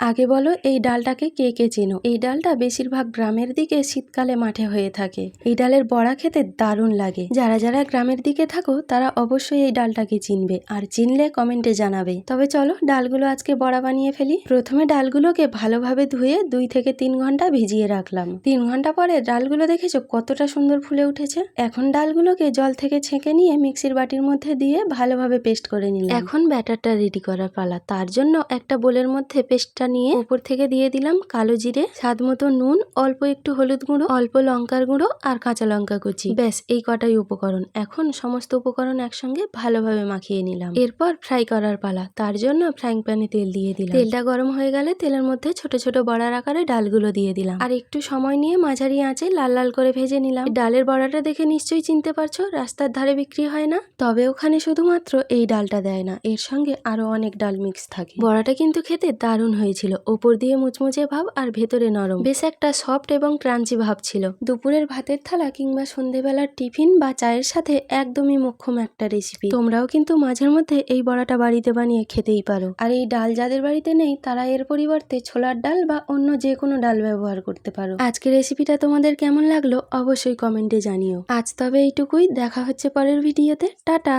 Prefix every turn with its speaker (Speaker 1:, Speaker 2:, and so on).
Speaker 1: আগে বলো, এই ডালটাকে কে কে চেনো? এই ডালটা বেশিরভাগ গ্রামের দিকে শীতকালে মাঠে হয়ে থাকে। এই ডালের বড়া খেতে দারুণ লাগে। যারা যারা গ্রামের দিকে থাকো, তারা অবশ্যই এই ডালটাকে চিনবে আর চিনলে কমেন্টে জানাবে। তবে চলো, ডালগুলো আজকে বড়া বানিয়ে ফেলি। প্রথমে ডালগুলোকে ভালোভাবে ধুয়ে দুই থেকে তিন ঘণ্টা ভিজিয়ে রাখলাম। তিন ঘণ্টা পরে ডালগুলো দেখেছ কতটা সুন্দর ফুলে উঠেছে? এখন ডালগুলোকে জল থেকে ছেঁকে নিয়ে মিক্সির বাটির মধ্যে দিয়ে ভালোভাবে পেস্ট করে নিলাম। এখন ব্যাটারটা রেডি করার পালা। তার জন্য একটা বোলের মধ্যে পেস্টটা নিয়ে উপর থেকে দিয়ে দিলাম কালো জিরে, স্বাদ মতো নুন, অল্প একটু হলুদ গুঁড়ো, অল্প লঙ্কার গুঁড়ো আর কাঁচা লঙ্কা কুচি। ব্যাস, এই কটাই উপকরণ। এখন সমস্ত উপকরণ একসঙ্গে ভালোভাবে মাখিয়ে নিলাম। এরপর ফ্রাই করার পালা। তার জন্য ফ্রাইং প্যানে তেল দিয়ে দিলাম। তেলটা গরম হয়ে গেলে তেলের মধ্যে ছোট ছোট বড়ার আকারে ডালগুলো দিয়ে দিলাম। আর একটু সময় নিয়ে মাঝারি আঁচে লাল লাল করে ভেজে নিলাম। ডালের বড়াটা দেখে নিশ্চয়ই চিনতে পারছ, রাস্তার ধারে বিক্রি হয় না? তবে ওখানে শুধুমাত্র এই ডালটা দেয় না, এর সঙ্গে আরও অনেক ডাল মিক্স থাকে। বড়াটা কিন্তু খেতে দারুণ হয়েছিল ওপর দিয়ে মুচমুচে ভাব আর ভেতরে নরম। বেশ একটা সফট এবং ক্রাঞ্চি ভাব ছিল। দুপুরের ভাতের থালা কিংবা সন্ধেবেলার টিফিন বা চায়ের সাথে একদমই মোক্ষম একটা রেসিপি তোমরাও কিন্তু মাঝের মধ্যে এই বড়াটা বাড়িতে বানিয়ে খেতেই পারো। আর এই ডাল যাদের বাড়িতে নেই, তারা এর পরিবর্তে ছোলার ডাল বা অন্য যে কোনো ডাল ব্যবহার করতে পারো। আজকে রেসিপিটা তোমাদের কেমন লাগল অবশ্যই কমেন্টে জানিও। আজ তবে এইটুকুই। দেখা হচ্ছে পরের ভিডিওতে টাটা!